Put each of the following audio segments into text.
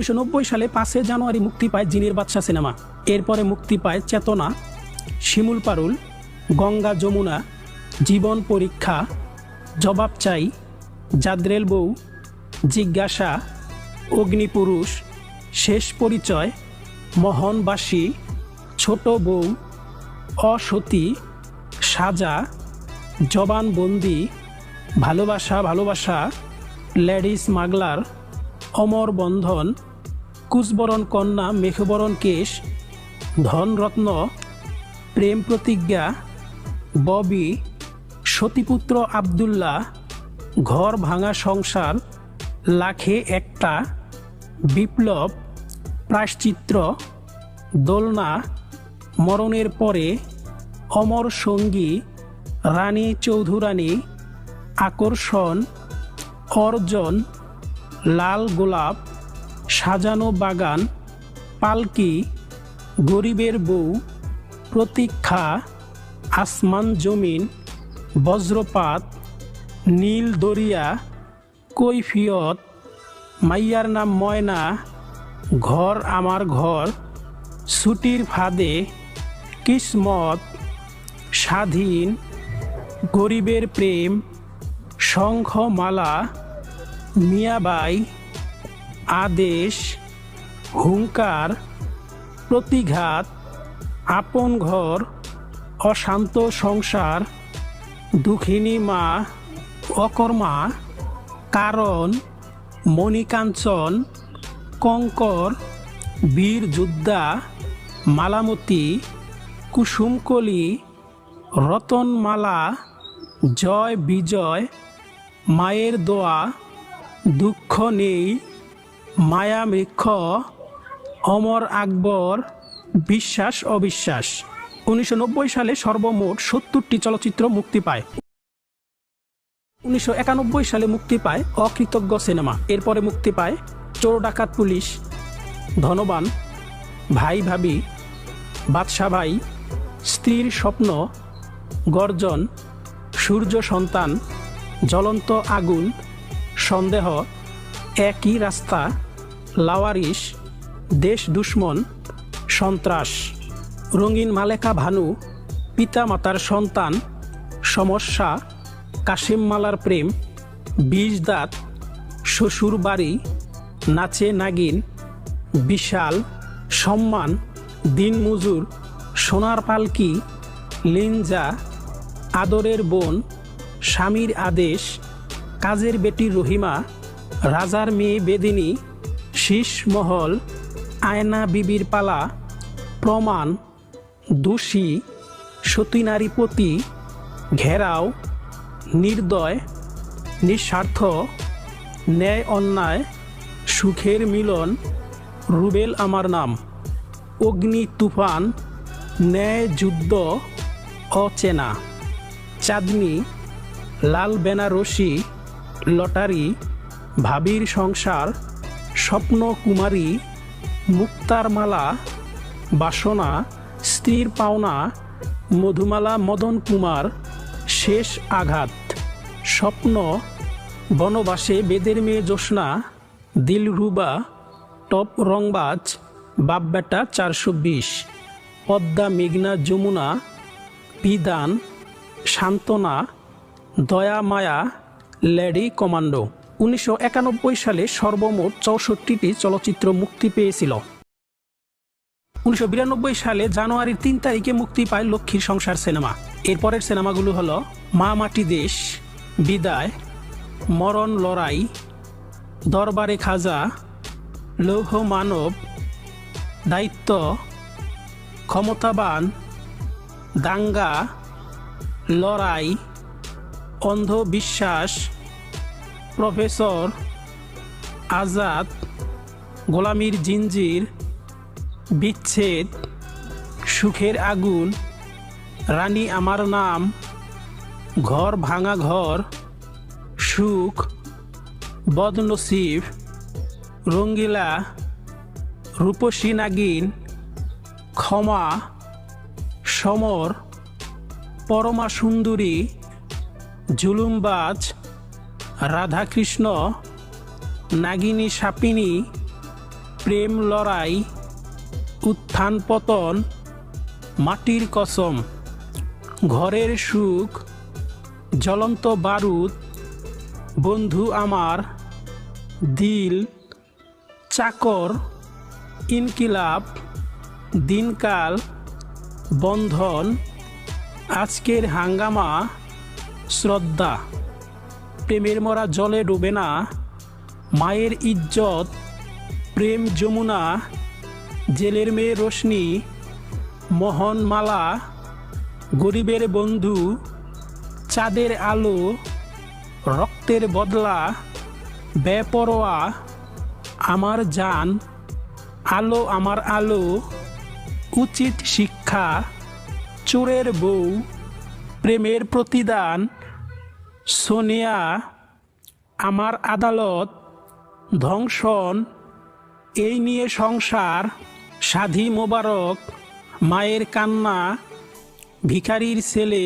উনিশশো নব্বই সালে পাঁচই জানুয়ারি মুক্তি পায় জিনের বাদশা সিনেমা। এরপরে মুক্তি পায় চেতনা, শিমুল পারুল, গঙ্গা যমুনা, জীবন পরীক্ষা, জবাব চাই, জাদ্রেল বউ, জিজ্ঞাসা, অগ্নিপুরুষ, শেষ পরিচয়, মহনবাসী, ছোট বউ, অসতী, সাজা জবানবন্দি ভালোবাসা ভালোবাসা, লেডিস মাগলার, অমর বন্ধন কুচবরণ কন্যা মেঘবরণ কেশ, ধনরত্ন প্রেম প্রতিজ্ঞা, ববি, সতীপুত্র আবদুল্লাহ, ঘর ভাঙা সংসার, লাখে একটা, বিপ্লব প্রায়শ্চিত্র দোলনা, মরণের পরে, অমর সঙ্গী, রানী চৌধুরানী, আকর্ষণ, অর্জন, লাল গোলাপ সাজানো বাগান, পালকি, গরিবের বউ, প্রতীক্ষা, আসমান জমিন, বজ্রপাত, নীল দরিয়া, কৈফিয়ত, মাইয়ার নাম ময়না, ঘর আমার ঘর, ছুটির ফাঁদে, কিসমত, স্বাধীন, গরিবের প্রেম, শঙ্খমালা, মিয়াবাই আদেশ, হুঙ্কার, প্রতিঘাত, আপন ঘর, অশান্ত সংসার, দুঃখিনী মা, অকর্মা, কারণ, মণিকাঞ্চন, কঙ্কর, বীর যোদ্ধা, মালামতি, কুসুমকলি, রতনমালা, জয় বিজয়, মায়ের দোয়া, দুঃখ নেই মায়া মৃক্ষ অমর আকবর, বিশ্বাস, অবিশ্বাস। উনিশশো নব্বই সালে সর্বমোট সত্তরটি চলচ্চিত্র মুক্তি পায়। উনিশশো একানব্বই সালে মুক্তি পায় অকৃতজ্ঞ সিনেমা। এরপরে মুক্তি পায় চোর ডাকাত পুলিশ, ধনবান, ভাই ভাবি, বাদশা ভাই, স্ত্রীর স্বপ্ন, গর্জন, সূর্য সন্তান, জ্বলন্ত আগুন, সন্দেহ একই রাস্তা লাওয়ারিস দেশ দুশ্মন, সন্ত্রাস, রঙিন মালেকা ভানু পিতা মাতার সন্তান, সমস্যা কাশিম মালার প্রেম, বিষ দাঁত, শ্বশুর বাড়ি, নাচে নাগিন, বিশাল, সম্মান দিনমজুর সোনার পালকি, লিনজা, আদরের বোন, স্বামীর আদেশ, কাজের বেটি রহিমা রাজার মেয়ে বেদিনী, শীষ মহল, আয়না বিবির পালা, প্রমাণ, দোষী, সতী নারীপতি ঘেরাও, নির্দয়, নিঃস্বার্থ, ন্যায় অন্যায়, সুখের মিলন, রুবেল আমার নাম, অগ্নি তুফান, ন্যায় যুদ্ধ, অচেনা, চাঁদনি, লাল বেনারসি, লটারি ভাবির সংসার, স্বপ্ন কুমারী, মুক্তার মালা, বাসনা, স্ত্রীর পাওনা, মধুমালা মদন কুমার, শেষ আঘাত, স্বপ্ন, বনবাসে বেদের মেয়ে জ্যোৎস্না, দিলরুবা, টপ রংবাজ বাপ বেটা চারশো বিশ, পদ্মা মেঘনা যমুনা বিধান সান্ত্বনা, দয়া মায়া, লেডি কমান্ডো। উনিশশো একানব্বই সালে সর্বমোট চৌষট্টিটি চলচ্চিত্র মুক্তি পেয়েছিল। উনিশশো বিরানব্বই সালে জানুয়ারির তিন তারিখে মুক্তি পায় লক্ষ্মীর সংসার সিনেমা। এরপরের সিনেমাগুলো হলো মা মাটি দেশ, বিদায়, মরণ লড়াই, দরবারে খাজা, লৌহ মানব, দায়িত্ব, ক্ষমতাবান, দাঙ্গা, লড়াই, অন্ধবিশ্বাস প্রফেসর আজাদ গোলামীর জিঞ্জির বিচ্ছেদ, সুখের আগুন, রানী আমার নাম, ঘর ভাঙা ঘর, সুখ, বদনসিব, রঙ্গিলা, রূপসী নাগিন, ক্ষমা, সমর, পরমা সুন্দরী, জুলুমবাজ রাধাকৃষ্ণ, নাগিনী সাপিনী, প্রেম লড়াই, উত্থান পতন, মাটির কসম, ঘরের সুখ, জ্বলন্ত বারুদ, বন্ধু আমার, দিল, চাকর, ইনকিলাব, দিনকাল, বন্ধন, আজকের হাঙ্গামা, শ্রদ্ধা। প্রেমের মরা জলে ডুবে না, মায়ের ইজ্জত, প্রেম যমুনা, জেলের মেয়ে রোশনি মোহনমালা গরিবের বন্ধু, চাঁদের আলো, রক্তের বদলা, বেপরোয়া, আমার জান, আলো আমার আলো, উচিত শিক্ষা, চোরের বউ, প্রেমের প্রতিদান সোনিয়া আমার আদালত ধ্বংসন এই নিয়ে সংসার, সাধী মোবারক, মায়ের কান্না, ভিখারির ছেলে,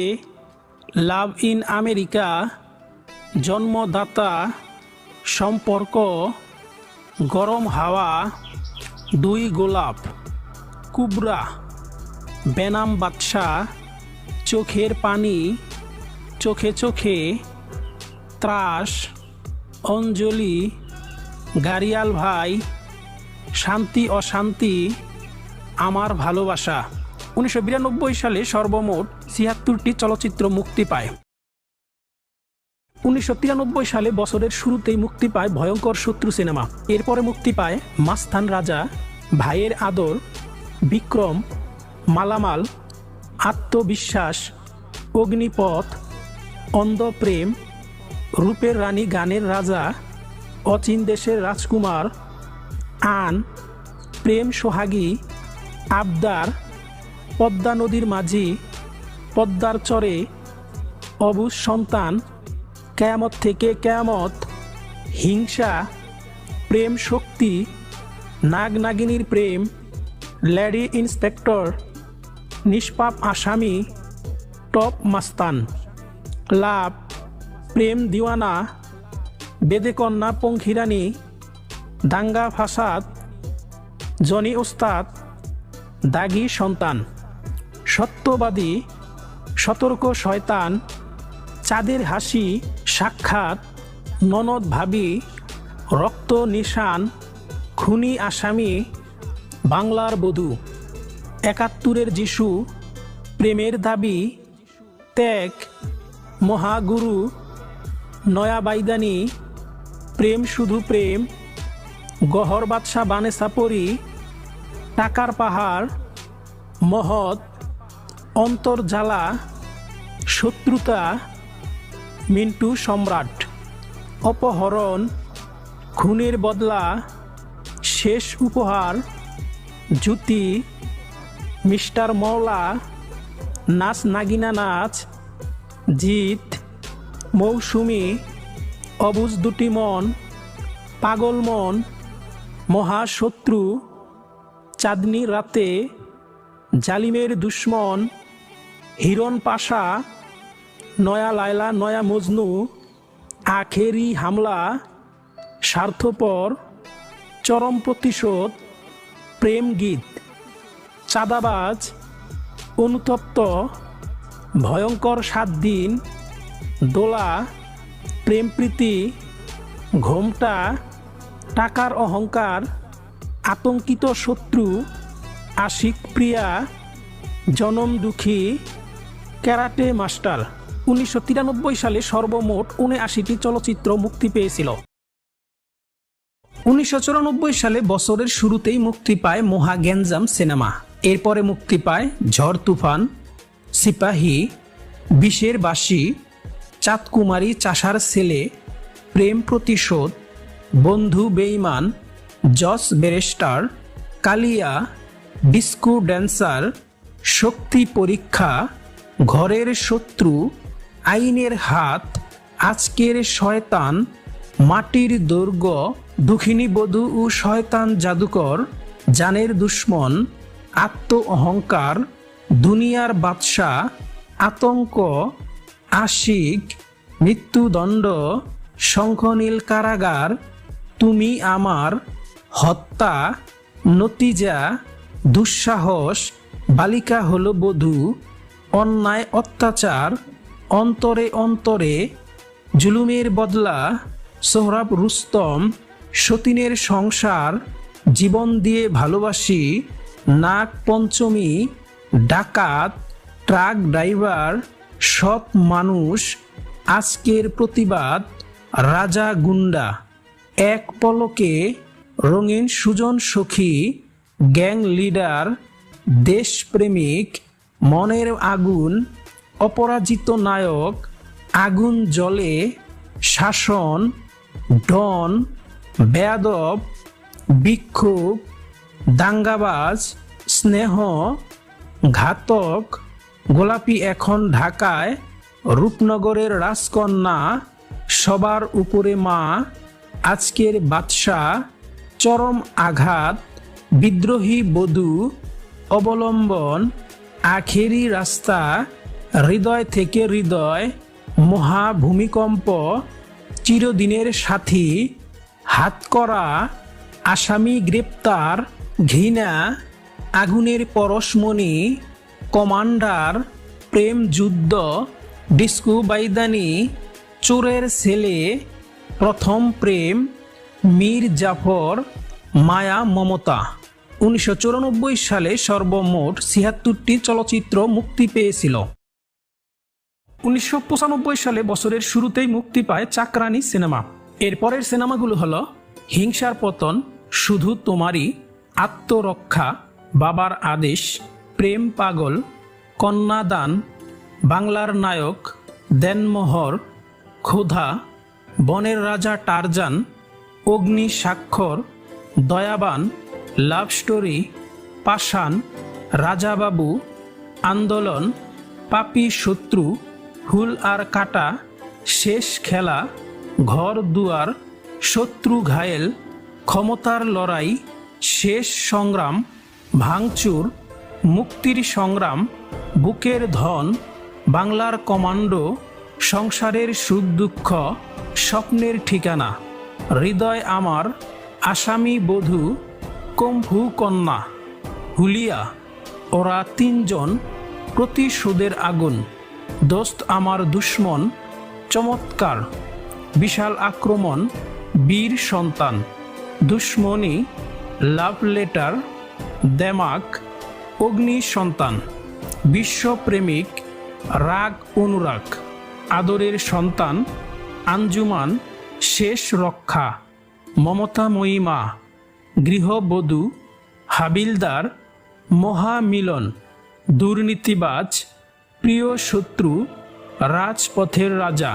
লাভ ইন আমেরিকা, জন্মদাতা, সম্পর্ক, গরম হাওয়া, দুই গোলাপ, কুবরা, বেনাম বাদশা, চোখের পানি চোখে চোখে ত্রাস, অঞ্জলি, গাড়িয়াল ভাই, শান্তি অশান্তি, আমার ভালোবাসা। উনিশশো বিরানব্বই সালে সর্বমোট ছিয়াত্তরটি চলচ্চিত্র মুক্তি পায়। উনিশশো তিরানব্বই সালে বছরের শুরুতেই মুক্তি পায় ভয়ঙ্কর শত্রু সিনেমা। এরপরে মুক্তি পায় মাস্তান রাজা, ভাইয়ের আদর, বিক্রম, মালামাল, আত্মবিশ্বাস, অগ্নিপথ অন্ধপ্রেম রূপের রানী গানের রাজা, অচিন দেশের রাজকুমার, আন, প্রেম সোহাগী, আবদার, পদ্মা নদীর মাঝি, পদ্মার চরে, অবুজ সন্তান, কেয়ামত থেকে কেয়ামত, হিংসা, প্রেম শক্তি, নাগ নাগিনীর প্রেম ল্যাডি ইন্সপেক্টর, নিষ্পাপ আসামি, টপ মাস্তান। লাভ, প্রেম দিওয়ানা, বেদেকন্যা, পঙ্খিরানী, দাঙ্গা ফাসাদ, জনি ওস্তাদ দাগি সন্তান, সত্যবাদী, সতর্ক শয়তান, চাঁদের হাসি, সাক্ষাৎ, ননদ ভাবি, রক্ত নিশান, খুনি আসামি, বাংলার বধূ, একাত্তরের যিশু, প্রেমের দাবি, ত্যাগ মহাগুরু নয়া বাইদানি প্রেম শুধু প্রেম, গহর বাদশাহ বানেসাপরি টাকার পাহাড়, মহৎ অন্তর্জালা শত্রুতা, মিন্টু সম্রাট, অপহরণ, খুনের বদলা, শেষ উপহার, জ্যোতি, মিস্টার মওলা, নাচ নাগিনা নাচ জিত, মৌসুমি, অবুজ দুটি মন, পাগল মন, মহাশত্রু, চাঁদনি রাতে, জালিমের দুশ্মন, হিরণ পাশা, নয়া লায়লা, নয়া মজনু, আখেরি হামলা, স্বার্থপর, চরম প্রতিশোধ, প্রেম গীত, চাঁদাবাজ, অনুতপ্ত ভয়ঙ্কর সাত দিন, দোলা প্রেমপ্রীতি ঘোমটা, টাকার অহংকার, আতঙ্কিত শত্রু, আশিক প্রিয়া, জনম দুঃখী, ক্যারাটে মাস্টার। উনিশশো তিরানব্বই সালে সর্বমোট উনআশিটি চলচ্চিত্র মুক্তি পেয়েছিল। উনিশশো চুরানব্বই সালে বছরের শুরুতেই মুক্তি পায় মহা গ্যাঞ্জাম সিনেমা। এরপরে মুক্তি পায় ঝড় তুফান সিপাহী বিষের বাসি চাঁদকুমারী চাষার ছেলে, প্রেম প্রতিশোধ, বন্ধু বেইমান Jos barrister Kaliya, disco dancer, Shakti Pariksha, Ghorer Shatru, আইনের হাত, আজকের শয়তান, মাটির দৈর্ঘ্য দুঃখিনী বধূ ও শয়তান জাদুকর, জানের দুশ্মন আত্ম অহংকার দুনিয়ার বাদশাহ, আতঙ্ক, আশিক, মৃত্যুদণ্ড, শঙ্খনীল কারাগার, তুমি আমার হত্যা, নতিজা, দুঃসাহস, বালিকা হল বধূ, অন্যায় অত্যাচার, অন্তরে অন্তরে, জুলুমের বদলা, সোহরাব রুস্তম, সতীনের সংসার, জীবন দিয়ে ভালোবাসি নাগ পঞ্চমী ডাকাত, ট্রাক ড্রাইভার, সৎ মানুষ, আজকের প্রতিবাদ, রাজা গুন্ডা। এক পলকে রঙিন সুজন সখী, গ্যাং লিডার, দেশপ্রেমিক, মনের আগুন, অপরাজিত নায়ক, আগুন জলে শাসন, ডন, বেয়াদব, বিক্ষোভ, দাঙ্গাবাজ, স্নেহ ঘাতক গোলাপি এখন ঢাকায় রূপনগরের রাজকন্যা, সবার উপরে মা, আজকের বাদশাহ, চরম আঘাত, বিদ্রোহী বধূ, অবলম্বন, আখেরি রাস্তা, হৃদয় থেকে হৃদয় মহা ভূমিকম্প চিরদিনের সাথী হাতকড়া আসামি গ্রেপ্তার, ঘৃণা আগুনের পরশমণি, কমান্ডার, প্রেম যুদ্ধ, ডিস্কু বাইদানি, চোরের ছেলে, প্রথম প্রেম, মীর জাফর, মায়া মমতা। উনিশশো চুরানব্বই সালে সর্বমোট ছিয়াত্তরটি চলচ্চিত্র মুক্তি পেয়েছিল। উনিশশো পঁচানব্বই সালে বছরের শুরুতেই মুক্তি পায় চাকরানি সিনেমা। এরপরের সিনেমাগুলো হলো হিংসার পতন, শুধু তোমারই আত্মরক্ষা বাবার আদেশ, প্রেম পাগল কন্যাদান বাংলার নায়ক, দেনমোহর, ক্ষুধা, বনের রাজা টারজান, অগ্নি স্বাক্ষর, দয়াবান, লাভ স্টোরি, পাষাণ, রাজাবাবু, আন্দোলন, পাপি শত্রু, হুল আর কাটা, শেষ খেলা, ঘর দুয়ার, শত্রু ঘায়েল, ক্ষমতার লড়াই, শেষ সংগ্রাম ভাঙচুর, মুক্তির সংগ্রাম, বুকের ধন, বাংলার কমান্ডো, সংসারের সুখ দুঃখ, স্বপ্নের ঠিকানা, হৃদয় আমার, আসামি বধূ, কম্ভু কন্যা, হুলিয়া, ওরা তিনজন, প্রতিশোধের আগুন, দোস্ত আমার দুশ্মন, চমৎকার, বিশাল আক্রমণ, বীর সন্তান, দুশ্মনী, লাভ লেটার দেমাক, অগ্নি সন্তান বিশ্বপ্রেমিক রাগ অনুরাগ, আদরের সন্তান, আঞ্জুমান, শেষ রক্ষা, মমতাময়ী মা, গৃহবধূ, হাবিলদার, মহামিলন, দুর্নীতিবাজ, প্রিয় শত্রু, রাজপথের রাজা,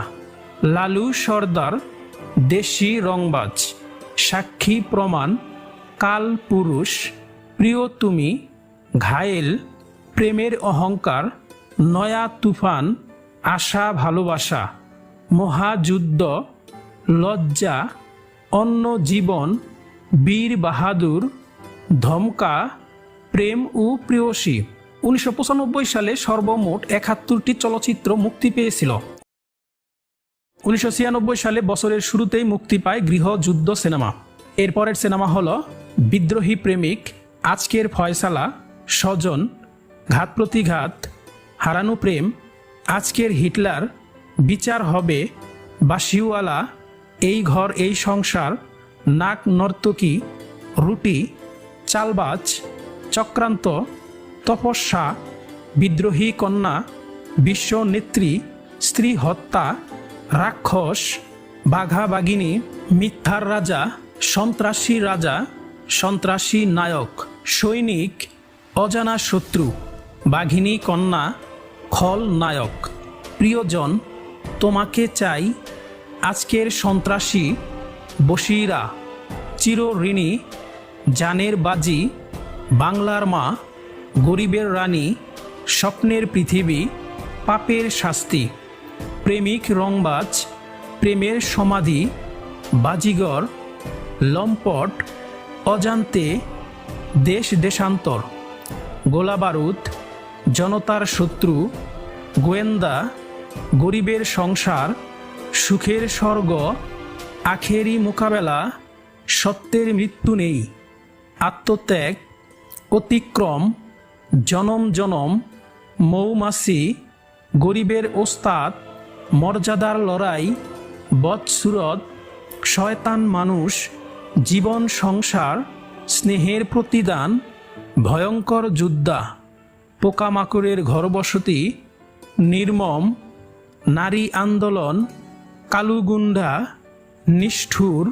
লালু সর্দার, দেশি রংবাজ, সাক্ষী প্রমাণ, কাল পুরুষ প্রিয় তুমি, ঘায়েল, প্রেমের অহংকার, নয়া তুফান, আশা ভালোবাসা, মহাযুদ্ধ, লজ্জা, অন্য জীবন, বীর বাহাদুর, ধমকা, প্রেম ও প্রিয়সী। উনিশশো পঁচানব্বই সালে সর্বমোট একাত্তরটি চলচ্চিত্র মুক্তি পেয়েছিল। উনিশশো ছিয়ানব্বই সালে বছরের শুরুতেই মুক্তি পায় গৃহযুদ্ধ সিনেমা। এরপরের সিনেমা হল বিদ্রোহী প্রেমিক আজকের ফয়সালা, স্বজন ঘাত প্রতিঘাত হারানো প্রেম, আজকের হিটলার, বিচার হবে, বাসিওয়ালা, এই ঘর, এই সংসার, নাক নর্তকী, রুটি, চালবাজ, চক্রান্ত, তপস্যা, বিদ্রোহী কন্যা, বিশ্ব নেত্রী, স্ত্রী হত্যা, রাক্ষস, বাঘা বাঘিনী, মিথ্যার রাজা, সন্ত্রাসী রাজা, সন্ত্রাসী নায়ক। সৈনিক, অজানা শত্রু, বাঘিনী, কন্যা, খল নায়ক, প্রিয়জন, তোমাকে চাই আজকের সন্ত্রাসী বসিরা চিরঋণী জানের বাজি, বাংলার মা, গরিবের রানী, স্বপ্নের পৃথিবী, পাপের শাস্তি, প্রেমিক রংবাজ, প্রেমের সমাধি বাজিগর লম্পট, অজান্তে দেশ দেশান্তর। গোলাবারুদ জনতার শত্রু, গোয়েন্দা, গরিবের সংসার, সুখের স্বর্গ, আখেরি মোকাবেলা, সত্যের মৃত্যু নেই। আত্মত্যাগ, অতিক্রম, জনম জনম, মৌমাছি, গরিবের ওস্তাদ, মর্যাদার লড়াই বৎসুরত শয়তান মানুষ, জীবন সংসার স্নেহের প্রতিদান, ভয়ঙ্কর যোদ্ধা, পোকামাকড়ের ঘরবসতি, নির্মম, নারী আন্দোলন কালুগুন্ডা নিষ্ঠুর,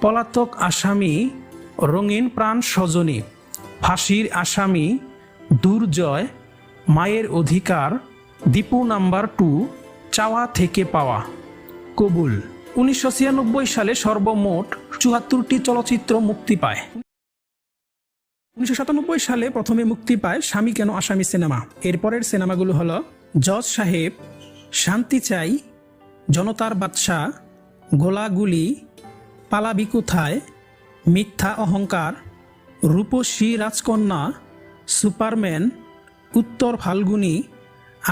পলাতক আসামি, রঙিন প্রাণ সজনী, ফাঁসির আসামি, দুর্জয়, মায়ের অধিকার, দীপু নাম্বার টু, চাওয়া থেকে পাওয়া। কবুল। উনিশশো ছিয়ানব্বই সালে সর্বমোট চুয়াত্তরটি চলচ্চিত্র মুক্তি পায়। উনিশশো সাতানব্বই সালে প্রথমে মুক্তি পায় স্বামী কেন আসামি সিনেমা। এরপরের সিনেমাগুলো হলো জজ সাহেব, শান্তি চাই, জনতার বাদশাহ গোলাগুলি, পালাবি কোথায়, মিথ্যা অহংকার, রূপসী রাজকন্যা, সুপারম্যান, উত্তর ফাল্গুনি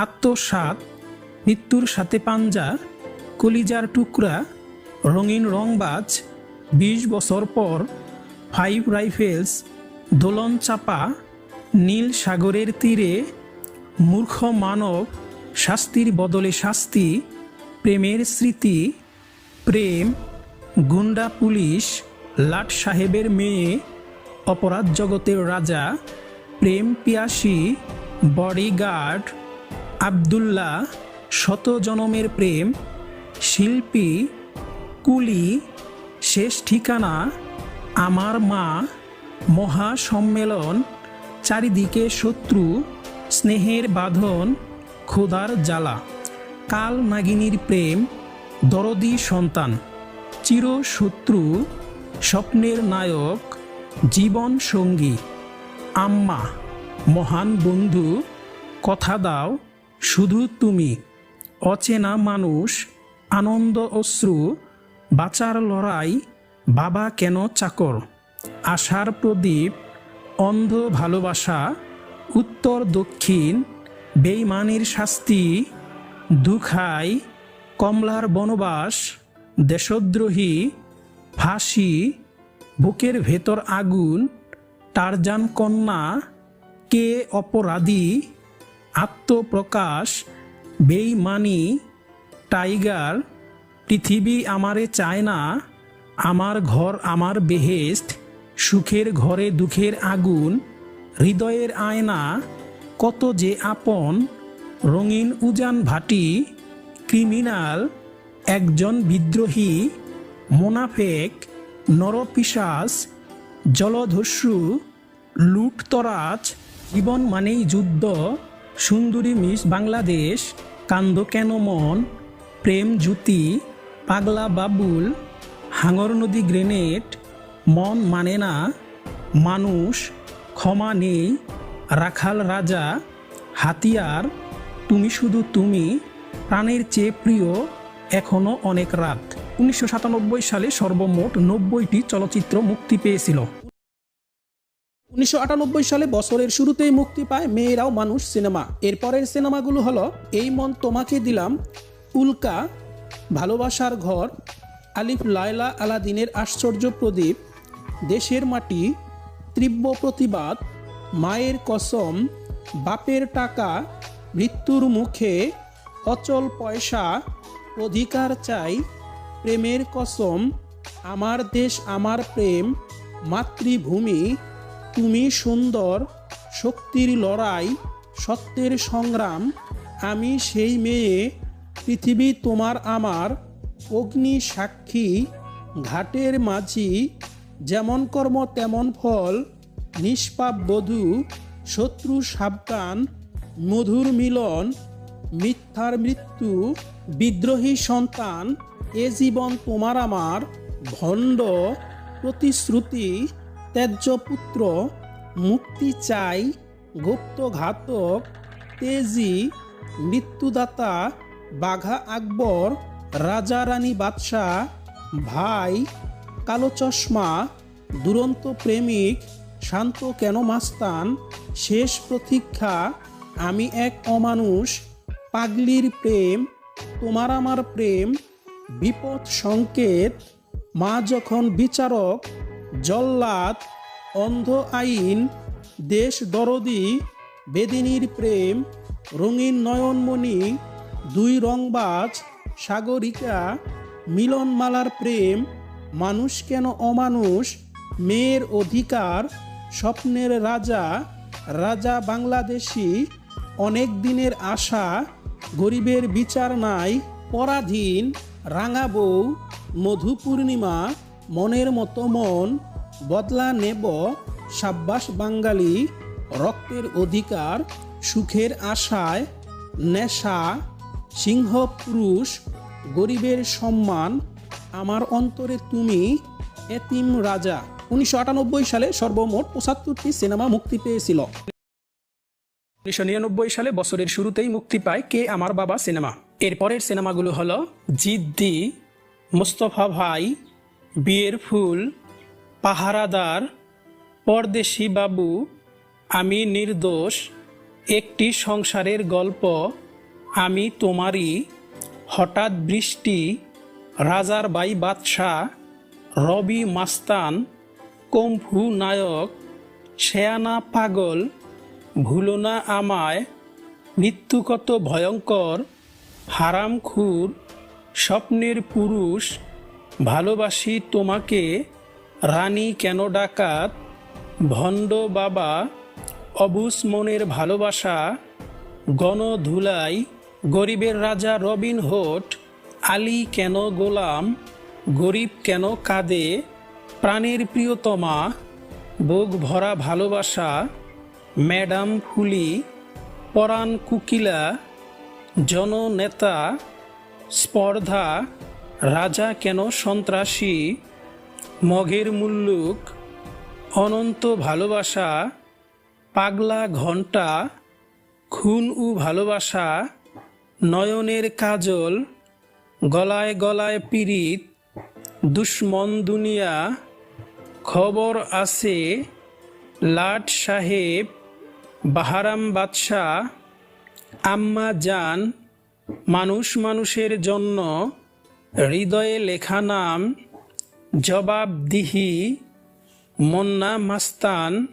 আত্মসাত মৃত্যুর সাথে পাঞ্জা, কলিজার টুকরা, রঙিন রংবাজ, বিশ বছর পর ফাইভ রাইফেলস দোলন চাপা নীল সাগরের তীরে মূর্খ মানব শাস্তির বদলে শাস্তি, প্রেমের স্মৃতি, প্রেম, গুন্ডা পুলিশ, লাট সাহেবের মেয়ে, অপরাধ জগতের রাজা, প্রেম পিয়াসী, বডিগার্ড, আবদুল্লাহ, শত জনমের প্রেম, শিল্পী, কুলি, শেষ ঠিকানা, আমার মা মহা সম্মেলন চারিদিকে শত্রু, স্নেহের বাঁধন, ক্ষুধার জ্বালা, কাল নাগিনীর প্রেম, দরদি সন্তান চির শত্রু স্বপ্নের নায়ক, জীবন সঙ্গী, আম্মা, মহান বন্ধু, কথা দাও, শুধু তুমি, অচেনা মানুষ, আনন্দ অশ্রু, বাঁচার লড়াই, বাবা কেন চাকর? আশার প্রদীপ, অন্ধ ভালোবাসা, উত্তর দক্ষিণ, বেইমানির শাস্তি, দুখাই, কমলার বনবাস, দেশদ্রোহী, ফাঁসি, বুকের ভেতর আগুন, টারজান কন্যা, কে অপরাধী, আত্মপ্রকাশ, বেইমানি, টাইগার, পৃথিবী আমারে চায় না, আমার ঘর আমার বেহেস্ত সুখের ঘরে দুঃখের আগুন, হৃদয়ের আয়না, কত যে আপন, রঙিন উজান ভাটি, ক্রিমিনাল, একজন বিদ্রোহী, মোনাফেক নরপিশাস জলধস্যু লুটতরাজ, জীবন মানেই যুদ্ধ, সুন্দরী মিস বাংলাদেশ, কান্দ কেন মন, প্রেম জ্যোতি, পাগলা বাবুল, হাঙর নদী গ্রেনেড মন মানে না, মানুষ, ক্ষমা নেই, রাখাল রাজা, হাতিয়ার, তুমি শুধু তুমি, প্রাণের চেয়ে প্রিয় এখনও অনেক রাত। উনিশশো সাতানব্বই সালে সর্বমোট নব্বইটি চলচ্চিত্র মুক্তি পেয়েছিল। উনিশশো আটানব্বই সালে বছরের শুরুতেই মুক্তি পায় মেয়েরাও মানুষ সিনেমা। এরপরের সিনেমাগুলো হলো, এই মন তোমাকে দিলাম উল্কা ভালোবাসার ঘর আলিফ লায়লা আলাদিনের আশ্চর্য প্রদীপ দেশের মাটি, তীব্র প্রতিবাদ, মায়ের কসম, বাপের টাকা, মৃত্যুর মুখে অচল পয়সা, অধিকার চাই, প্রেমের কসম, আমার দেশ আমার প্রেম, মাতৃভূমি, তুমি সুন্দর, শক্তির লড়াই, সত্যের সংগ্রাম, আমি সেই মেয়ে, পৃথিবী তোমার আমার, অগ্নি সাক্ষী, ঘাটের মাঝি যেমন কর্ম তেমন ফল, নিষ্পাপ বধূ, শত্রু সাবধান, মধুর মিলন, মিথ্যার মৃত্যু, বিদ্রোহী সন্তান, এ জীবন তোমার আমার, ভণ্ড, প্রতিশ্রুতি, ত্যায্য পুত্র, মুক্তি চাই গুপ্তঘাতক তেজি, মৃত্যুদাতা, বাঘা আকবর, রাজা রানী বাদশাহ, ভাই কালো চশমা, দুরন্ত প্রেমিক, শান্ত কেন মাস্তান, শেষ প্রতীক্ষা, আমি এক অমানুষ, পাগলির প্রেম, তোমার আমার প্রেম, বিপদ সংকেত, মা যখন বিচারক, জল্লাদ, অন্ধ আইন, দেশ দরদি, বেদিনীর প্রেম, রঙিন নয়নমণি, দুই রংবাজ, সাগরিকা, মিলনমালার প্রেম মানুষ কেন অমানুষ? মেয়ের অধিকার, স্বপ্নের রাজা রাজা বাংলাদেশি, অনেক দিনের আশা, গরিবের বিচার নাই, পরাধীন, রাঙা বউ, মধু পূর্ণিমা, মনের মতো মন, বদলা নেব, সাব্বাস বাঙালি, রক্তের অধিকার, সুখের আশায়, নেশা, সিংহ পুরুষ, গরিবের সম্মান আমার অন্তরে তুমি এতিম রাজা। উনিশশো আটানব্বই সালে সর্বমোট পঁচাত্তরটি সিনেমা মুক্তি পেয়েছিল। উনিশশো নিরানব্বই সালে বছরের শুরুতেই মুক্তি পায় কে আমার বাবা সিনেমা। এরপরের সিনেমাগুলো হলো জিদ্দি, মুস্তফা ভাই, বিয়ের ফুল, পাহারাদার, পরদেশি বাবু, আমি নির্দোষ, একটি সংসারের গল্প, আমি তোমারই, হঠাৎ বৃষ্টি রাজার বাই বাদশাহ রবি মাস্তান, কম্ফু নায়ক, শেয়ানা পাগল ভুলো না আমায় মৃত্যু কত ভয়ঙ্কর, হারাম খুর, স্বপ্নের পুরুষ, ভালোবাসি তোমাকে, রানী কেন ডাকাত, ভণ্ড বাবা অবুস মনের ভালোবাসা গণধুলাই গরিবের রাজা রবিন হোট আলী কেন গোলাম? গরিব কেন কাঁদে? প্রাণের প্রিয়তমা বুক ভরা ভালোবাসা, ম্যাডাম ফুলি পরাণ কুকিলা, জননেতা, স্পর্ধা, রাজা কেন সন্ত্রাসী? মগের মুল্লুক, অনন্ত ভালোবাসা, পাগলা ঘণ্টা, খুন ও ভালোবাসা, নয়নের কাজল গলায় গলায় পীড়িত, দুশ্মন দুনিয়া, খবর আছে, লাট সাহেব, বাহারাম বাদশাহ, আম্মা জান, মানুষ মানুষের জন্য, হৃদয়ে লেখা নাম, জবাবদিহি, মন্না মাস্তান,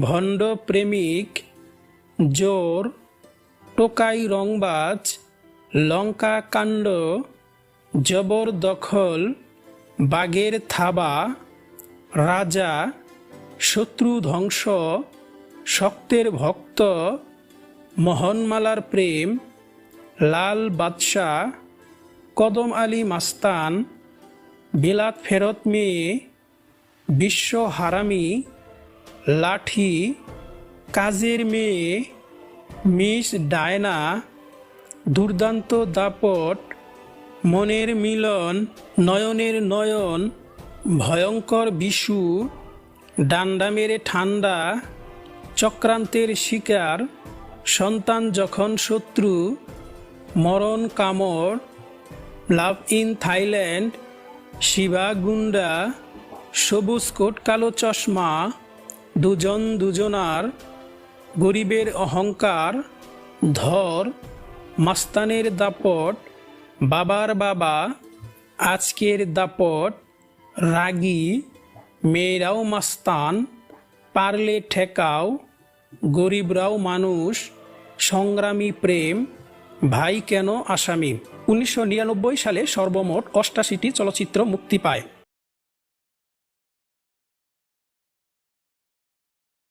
ভণ্ড প্রেমিক, জোর, টোকাই রংবাজ লঙ্কা কাণ্ড জবরদখল বাগের থাবা, রাজা, শত্রু ধ্বংস, শক্তের ভক্ত, মোহনমালার প্রেম, লাল বাদশাহ, কদম আলী মাস্তান, বিলাত ফেরত মেয়ে, বিশ্ব হারামি, লাঠি, কাজের মেয়ে, মিস ডায়না দুর্দান্ত দাপট, মনের মিলন, নয়নের নয়ন, ভয়ঙ্কর বিশু, ডান্ডা মেরে ঠান্ডা, চক্রান্তের শিকার, সন্তান যখন শত্রু, মরণ কামড়, লাভ ইন থাইল্যান্ড, শিবা গুন্ডা, সবুজ কোট, কালো চশমা, দুজন দুজনার, গরিবের অহংকার, ধর মাস্তানের দাপট, বাবার বাবা, আজকের দাপট, রাগী, মেয়েরাও মাস্তান, পারলে ঠেকাও, গরিবরাও মানুষ, সংগ্রামী প্রেম, ভাই কেন আসামি? উনিশশো নিরানব্বই সালে সর্বমোট অষ্টাশিটি চলচ্চিত্র মুক্তি পায়।